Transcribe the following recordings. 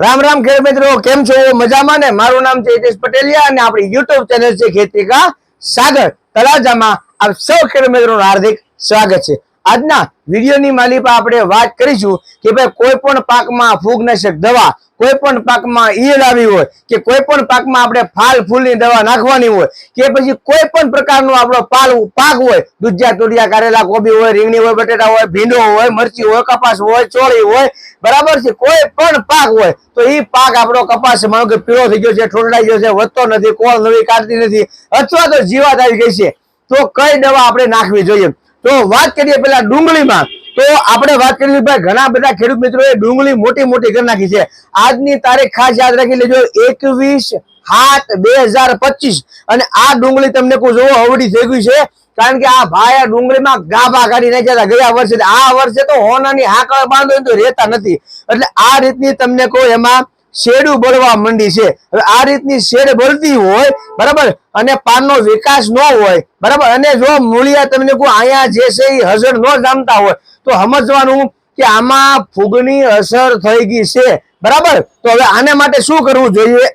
રામ રામ ખેડ મિત્રો, કેમ છો? મજામાં ને? મારું નામ છે હિતેશ પટેલિયા અને આપણી યુટ્યુબ ચેનલ છે ખેતીકા સાગર. તળાજામાં આપ સૌ ખેડ મિત્રોનું હાર્દિક સ્વાગત છે. આજના વિડીયોની માલિકા આપણે વાત કરીશું કે ભાઈ કોઈ પણ પાકમાં ફૂગનાશક દવા કોઈ પણ પાકમાં ઈયળ આવી હોય કે કોઈ પણ પાકમાં આપણે ફાલ ફૂલની દવા નાખવાની હોય કે પછી કોઈ પણ પ્રકારનો આપણો પાલ પાક હોય, દુધિયા, તુરિયા, કારેલા, કોબી હોય, રીંગણી હોય, બટેટા હોય, ભીંડો હોય, મરચી હોય, કપાસ હોય, ચોળી હોય, બરાબર છે? કોઈ પણ પાક હોય, તો એ પાક આપણો કપાસ માનો કે પીળો થઈ ગયો છે, ઠોરડાઈ ગયો છે, વધતો નથી, કોળ નવી કાઢતી નથી અથવા તો જીવાત આવી ગઈ છે. તો કઈ દવા આપણે નાખવી જોઈએ? તો વાત કરીએ પેલા ડુંગળીમાં. તો આપણે વાત કરીએ ભાઈ, ઘણા બધા ખેડૂત મિત્રોએ ડુંગળી મોટી મોટી કરી નાખી છે. આજની તારીખ ખાસ યાદ રાખી લેજો, એકવીસ સાત બે હજાર પચીસ. અને આ ડુંગળી તમને કોઈ જોવો અવડી થઈ ગઈ છે, કારણ કે આ ભાઈ ડુંગળીમાં ગાભા કાઢી નાખ્યા હતા ગયા વર્ષે. આ વર્ષે તો હોનાની હાકળ બાંધો તો રહેતા નથી. એટલે આ રીતની તમને કોઈ એમાં શેડું બળવા માંડી છે. હવે આ રીતની શેડ બળતી હોય, બરાબર? અને પાનનો વિકાસ ન હોય, બરાબર? અને જો મૂળિયા તમને કોઈ અહીંયા જે છે એ હજર ન જામતા હોય તો સમજવાનું કે આમાં ફૂગની અસર થઈ ગઈ છે. બરાબર? તો હવે આને માટે શું કરવું જોઈએ?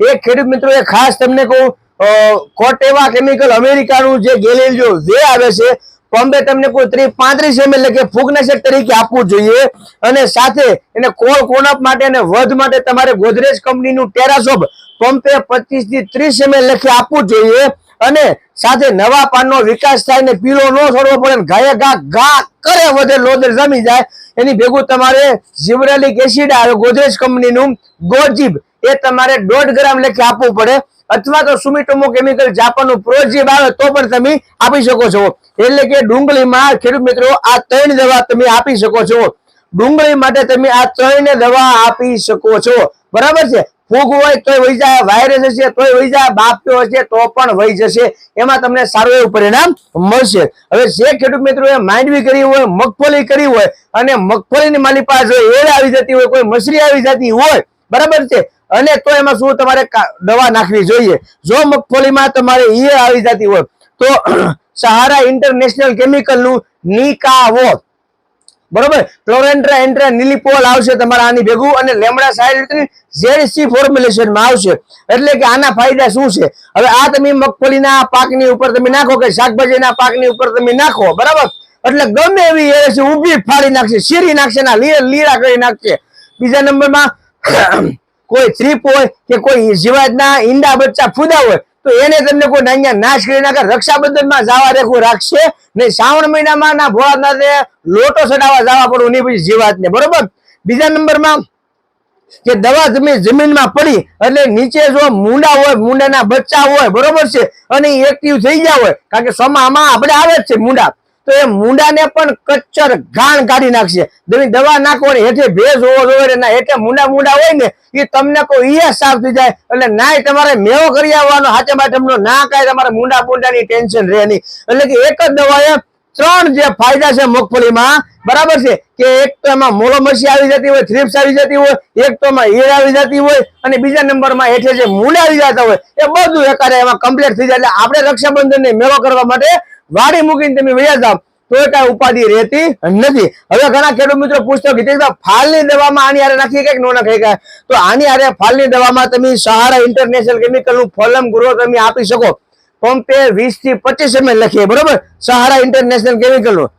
એક ખેડૂત મિત્રો એ ખાસ તમને કહું કોટ કોટેવા કેમિકલ અમેરિકાનું જે ગેલેલિયો વે આવે છે, પંપે તમને કોઈ ત્રીસ, પાંત્રીસ એમએલ કે ફૂગનાશક તરીકે આપવું જોઈએ. અને સાથે એને કોળ કોનપ માટે અને વધ માટે તમારે ગોદરેજ કંપનીનું ટેરાસોપ પંપે પચીસથી ત્રીસ એમ લખી આપવું જોઈએ. અને સાથે નવા પાનનો વિકાસ થાય ને પીળો ન છોડવો પડે ને ગાયે ઘા ઘા કરે વધે લોદર જમી જાય, એની ભેગું તમારે જીવરેલિક એસિડ આવે, ગોદરેજ કંપનીનું ગોજીબ એ તમારે દોઢ ગ્રામ લખી આપવું પડે. અથવા તો સુમિટોમો કેમિકલ જાપાનનું પ્રોજીબ આવે તો પણ તમે આપી શકો છો. એટલે કે ડુંગળીમાં ખેડૂત મિત્રો, આ ત્રણ દવા તમે આપી શકો છો. ડુંગળી માટે તમે આ ત્રણ દવા આપી શકો છો. બરાબર છે? ફૂગ હોય તોય વહી જાય વાયરસ હશે તોય વહી જાય બાપ્યો હશે તો પણ વહી જશે. એમાં તમને સારું એવું પરિણામ મળશે. હવે જે ખેડૂત મિત્રો એ માંડવી કરી હોય, મગફળી કરી હોય, અને મગફળીની માલી પાસે એડ આવી જતી હોય, કોઈ મસરી આવી જતી હોય, બરાબર છે? અને તો એમાં શું તમારે દવા નાખવી જોઈએ. જો મગફળીમાં તમારે ઈયળ આવી જતી હોય, તો સહારા ઇન્ટરનેશનલ કેમિકલનું નિકાવો. બરોબર? ક્લોરેન્ટ્રા એન્ટ્રા નિલિપોલ આવશે તમારા આની ભેગું અને લેમડા સાઈડ ઝેડસી ફોર્મ્યુલેશનમાં આવશે. એટલે કે આના ફાયદા શું છે? હવે આ તમે મગફળીના પાકની ઉપર તમે નાખો કે શાકભાજીના પાકની ઉપર તમે નાખો, બરાબર? એટલે ગમે એવી એ છે, ઊભી ફાડી નાખશે, શીરી નાખશે, ના, લીરા કરી નાખશે. બીજા નંબરમાં કોઈ થ્રીપ હોય કે કોઈ જીવાતના ઈંડા બચ્ચા ફૂદા હોય તો એને તમને કોઈ અહીંયા નાશ કરી નાખે, રક્ષાબંધનમાં જવા રેખું રાખશે ને શ્રાવણ મહિનામાં ના ભોળાનાથે લોટો ચડાવવા જવા પડવું નહીં પછી જીવાતને, બરોબર? બીજા નંબરમાં કે દવા તમે જમીનમાં પડી, એટલે નીચે જો મૂંડા હોય, મૂંડાના બચ્ચા હોય, બરોબર છે, અને એક્ટિવ થઈ ગયા હોય, કારણ કે સમામાં આપણે આવે જ છે મૂંડા. તો એ મુંડાને પણ કચ્ચર ઘાણ કાઢી નાખશે. દવા નાખો ને હેઠે ભેજ હોવો જોઈએ ને હેઠે મુંડા મુંડા હોય ને એ તમને કોઈ ઈ સાફ થઈ જાય. એટલે નાય તમારે મેવો કરી આવવાનો, હાથે બાટમનો ના કાંઈ તમારે મૂંડા મૂંડાની ટેન્શન રહે નહીં. એટલે કે એક જ દવાએ ત્રણ જે ફાયદા છે મગફળીમાં, બરાબર છે? કે એક તો એમાં મોલોમસી આવી જતી હોય, થ્રીપ્સ આવી જતી હોય, એક તો એમાં ઈર આવી જતી હોય, અને બીજા નંબરમાં હેઠે જે મૂળ આવી જતા હોય, એ બધું એકારે એમાં કમ્પ્લીટ થઈ જાય. એટલે આપણે રક્ષાબંધનને મેળો કરવા માટે વાડી મૂકીને તમે વયા જાવ તો કાંઈ ઉપાધિ રહેતી નથી. હવે ઘણા ખેડૂત મિત્રો પૂછતો ફાલની દવામાં આની હારે નાખીએ કે નો નાખી કાય તો આની હારે ફાલની દવામાં તમે સહારા ઇન્ટરનેશનલ કેમિકલનું ફોલમ, ગ્રો તમે આપી શકો. પંપે વીસથી પચીસ એમ લખીએ, બરોબર? સહારા ઇન્ટરનેશનલ કેમિકલનું.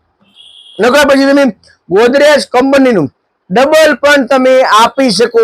પછી તમે ગોદરેજ કંપનીનું ડબલ પણ તમે આપી શકો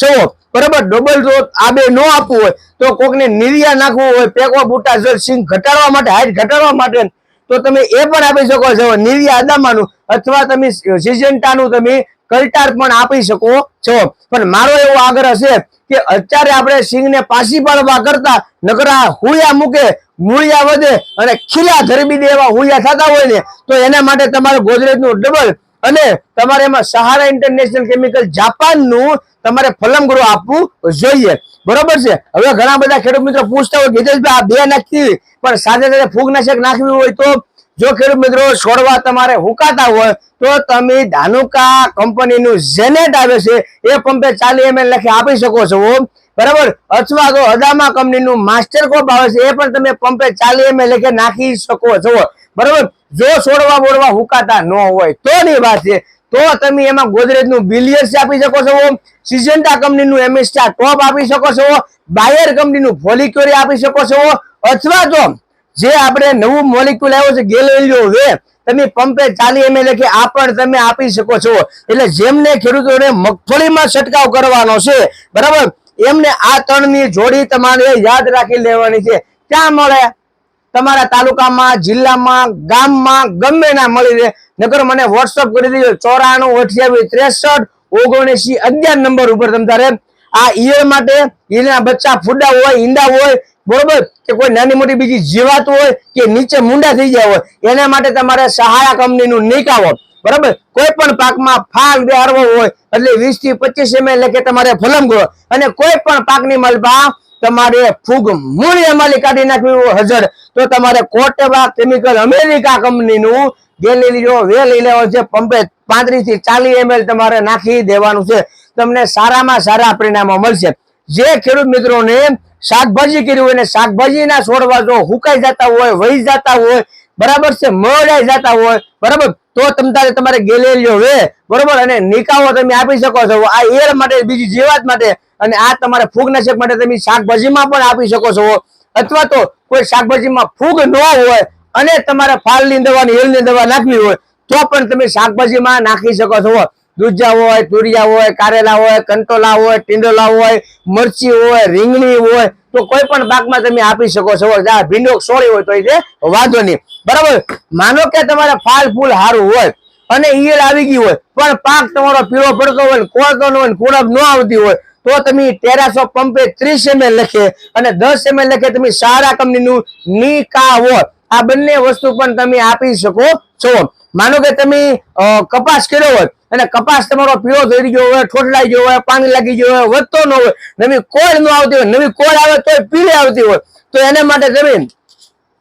છો. બરાબર? ડબલ જો આ બે નો આપવું હોય તો કોકને નિરિયા નાખવું હોય, પેકવા બુટા જળ સિંગ ઘટાડવા માટે, હાઈટ ઘટાડવા માટે તો તમે એ પણ આપી શકો છો. નિરિયા અદામાનું અથવા તમે સિજન્ટાનું તમે કલ્ટાર પણ આપી શકો છો. પણ મારો એવો આગ્રહ છે કે અત્યારે આપણે સિંગને પાછી પાડવા કરતા નકરા હુયા મૂકે, મૂળિયા વધે અને ખીલા ધરબી દે એવા હુયા થતા હોય ને, તો એના માટે તમારે ગોદરેજનું ડબલ અને તમારે એમાં સહારા ઇન્ટરનેશનલ કેમિકલ જાપાનનું તમારે ફલમ ગ્રો આપવું જોઈએ. બરોબર છે? હવે ઘણા બધા ખેડૂત મિત્રો પૂછતા હોય ગીતેશભાઈ આ બે નાખતી પણ સાથે સાથે ફૂગનાશક નાખવી હોય તો? જો ખેડૂત મિત્રો છોડવા તમારે હુકાતા હોય, તો તમે ધાનુકા કંપનીનું જેનેટ આવે છે, એ પંપે ચાલી એમએલ લખી આપી શકો છો બરાબર? અથવા તો અદામા કંપનીનું માસ્ટર કોપ આવે છે, એ પણ તમે પંપે ચાલી એમએલ લખે નાખી શકો છો. બરાબર? જો છોડવા બોડવા હુકાતા ન હોય તો ની વાત છે. તો તમે એમાં ગોદરેજનું બિલિયર્સ આપી શકો છો સિજન્ટા કંપનીનું એમએસટા ટોપ આપી શકો છો બાયર કંપનીનું ફોલિક્યુરી આપી શકો છો અથવા તો, જે આપણે નવું મોલિક્યુલ આવ્યો છે, ગેલેલિયો વે, તમે પંપે ચાલી એમ કે આ પણ તમે આપી શકો છો. એટલે જેમને ખેડૂતોને મગફળીમાં છંટકાવ કરવાનો છે, બરાબર? એમને આ ત્રણની જોડી તમારે યાદ રાખી લેવાની છે. ક્યાં મળે? તમારા તાલુકામાં, જિલ્લામાં, ગામમાં ગમે ના મળી રહે. નકર મને વોટ્સઅપ કરી દીધો ચોરાણું, અઠ્યાવીસ, ત્રેસઠ, ઓગણસી, અગિયાર નંબર ઉપર તમ આ ઈયળ માટે ઈયળના બચ્ચા ફૂડા હોય, ઈંડા હોય, બરોબર? કે કોઈ નાની મોટી બીજી જીવાત હોય, કે નીચે મુંડા થઈ ગયા હોય, એના માટે તમારે સહાયા કંપનીનું નીકાવો બરાબર? કોઈ પણ પાકમાં ફાલ બેહારવો હોય, એટલે વીસથી પચીસ એમએલ લેખે તમારે ફલમ કરો. અને કોઈ પણ પાકની માલપા તમારે ફૂગ મૂળ અમાલી કાઢી નાખવી હોય હજર તો તમારે કોટેવા કેમિકલ અમેરિકા કંપનીનું ગેલેલિયો વે લઈ લેવાનું છે, પંપે થી ચાલીસ એમએલ તમારે નાખી દેવાનું છે. તમને સારામાં સારા પરિણામો મળશે. જે ખેડૂત મિત્રોને શાકભાજી કર્યું હોય ને શાકભાજીના છોડવા જો હુકાઈ જતા હોય, વહી જતા હોય, બરાબર છે મળાઈ જતા હોય, બરાબર? તો તમારે તમારે ગેલેલિયો વે, બરોબર? અને નિકાવો તમે આપી શકો છો. આ એર માટે, બીજી જીવાત માટે અને આ તમારે ફૂગનાશક માટે તમે શાકભાજીમાં પણ આપી શકો છો. અથવા તો કોઈ શાકભાજીમાં ફૂગ ન હોય અને તમારે ફાલની દવા ને હેલની દવા નાખવી હોય, તો પણ તમે શાકભાજીમાં નાખી શકો છો. દૂધા હોય, તુરિયા હોય, કારેલા હોય, કંટોલા હોય, ટીંડોલા હોય, મરચી હોય, રીંગણી હોય, તો કોઈ પણ પાકમાં તમે આપી શકો છો. ભીંડો સોળી હોય તો એ વાંધો નહીં. બરાબર? માનો કે તમારે ફાલ ફૂલ સારું હોય અને ઈયળ આવી ગઈ હોય, પણ પાક તમારો પીળો પડતો હોય કોળતો ન હોય કુણપ ન આવતી હોય તો તમે ટેરાસો પંપે ત્રીસ એમએલ લખે અને દસ એમએલ લખે તમે સારા કંપનીનું નિકાવો. આ બંને વસ્તુ પણ તમે આપી શકો છો. માનો કે તમે કપાસ કર્યો હોય અને કપાસ તમારો પીળો થઈ ગયો હોય ઠોઠડાઈ ગયો હોય, પાણી લાગી ગયો હોય, વધતો ન હોય, નવી કોળ ન આવતી હોય, નવી કોળ આવે તો પીળી આવતી હોય, તો એને માટે તમે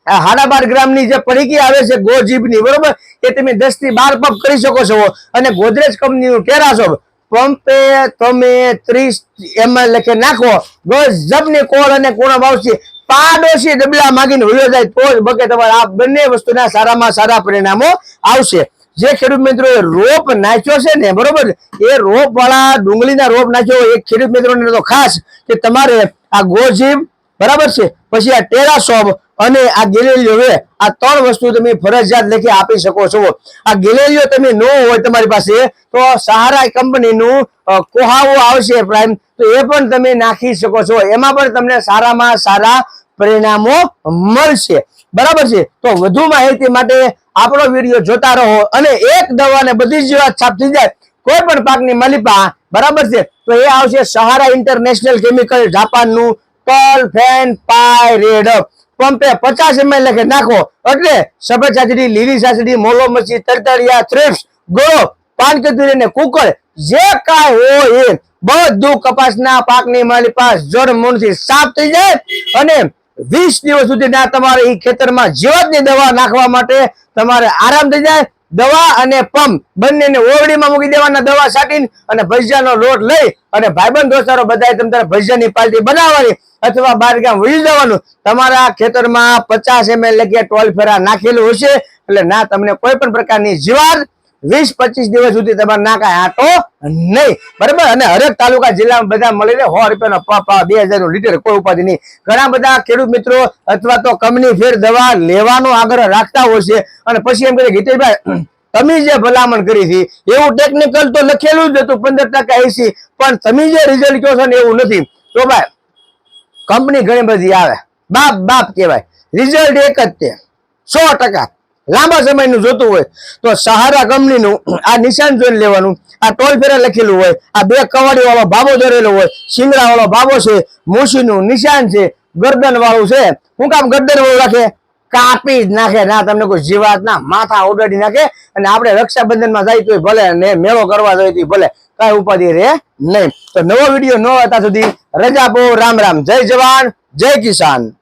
સાડા બાર ગ્રામની જે પડીકી આવે છે ગોજીબની, બરોબર? એ તમે દસથી બાર પંપ કરી શકો છો. અને ગોદરેજ કંપનીનું ટેરાસો પંપે તમે ત્રીસ એમાં લખે નાખો. ગજબની કોળ અને કોણ આવશે પાડોશી ડબલા માગીને વયો જાય તો જ બકે તમારે આ બંને વસ્તુના સારામાં સારા પરિણામો આવશે. જે ખેડૂત મિત્રો રોપ નાખ્યો છે ને, બરોબર? એ રોપ વાળા ડુંગળીના રોપ નાખ્યો એ ખેડૂત મિત્રોને તો ખાસ કે તમારે આ ગોજીમ, બરાબર છે? પછી આ ટેરાસોબ અને આ વે, આ ત્રણ વસ્તુ તમે ફરજિયાત લખી આપી શકો છો. આ ગેલેલિયો તમે ન હોય તમારી પાસે, તો સહારા કંપનીનું કોહાવો આવશે પ્રાઇમ. તો એ પણ તમે નાખી શકો છો. એમાં પણ તમને સારામાં સારા પરિણામો મળશે. બરાબર છે? તો વધુ માહિતી માટે આપણો વીડિયો જોતા રહો અને એક દવાને બધી જ વાત છાપ થઈ જાય. કોઈ પણ પાકની માલિપા, બરાબર છે? તો એ આવશે સહારા ઇન્ટરનેશનલ કેમિકલ જાપાનનું ટોલ ફેન પાય રેડ પંપે પચાસ એમએલ લખે નાખો. એટલે સફેદ સાસડી, લીલી સાચડી મોલો મચ્છી તરતરિયા થ્રિપ્સ ગોળો પાનકતુરી ને કુકર જે કાંઈ હોય એ બધું કપાસના પાકની માલી પાસ જળ મૂળથી સાફ થઈ જાય અને વીસ દિવસ સુધી ના તમારે એ ખેતરમાં જીવતની દવા નાખવા માટે તમારે આરામ થઈ જાય. દવા અને પંપ બંનેને ઓરડીમાં મૂકી દેવાના, દવા છાંટીને અને ભજીયાનો લોટ લઈ અને ભાઈબંધ દોસ્તારો બધાએ તમે તારે ભજીયાની પાલટી બનાવવાની. અથવા બાર ગામ વહી જવાનું, તમારા ખેતરમાં પચાસ એમએલ લગી ટોલ ફેરા નાખેલું હશે, એટલે ના, તમને કોઈ પણ પ્રકારની જીવાત વીસ પચીસ દિવસ સુધી તમારે ના કાંઈ આટો નહીં. બરાબર? અને હરેક તાલુકા જિલ્લામાં બધા મળી રહે, સો રૂપિયાનો પાપા બે હજાર લીટર કોઈ ઉપાધિ નહીં. ઘણા બધા ખેડૂત મિત્રો અથવા તો કંપની ફેર દવા લેવાનો આગ્રહ રાખતા હોય છે, અને પછી એમ કહે ગીતેશભાઈ, તમે જે ભલામણ કરી હતી, એવું ટેકનિકલ તો લખેલું જ હતું, પંદર ટકા એસી, પણ તમે જે રિઝલ્ટ કહો છો ને એવું નથી. તો ભાઈ કંપની ઘણી બધી આવે. બાપ બાપ કહેવાય. રિઝલ્ટ એક જ તે. સો ટકા. લાંબા સમયનું જોતું હોય તો સહારા કંપનીનું આ નિશાન જોઈને લેવાનું, આ ટોલ ફેરા લખેલું હોય, આ બે કવાડી વાળો ભાબો દોરેલો હોય સિંગડા વાળો ભાબો છે મુસીનું નિશાન છે ગરદન વાળું છે. હું કામ ગરદન વાળું રાખે? કાપી જ નાખે. ના, તમને કોઈ જીવાત ના માથા ઉડાડી નાખે અને આપણે રક્ષાબંધનમાં જાય તો ભલે ને મેળો કરવા જાય તો ભલે. કઈ ઉપાધિ રે નહીં. તો નવો વીડિયો ન હતા સુધી રજા બહુ રામ રામ. જય જવાન. જય કિસાન.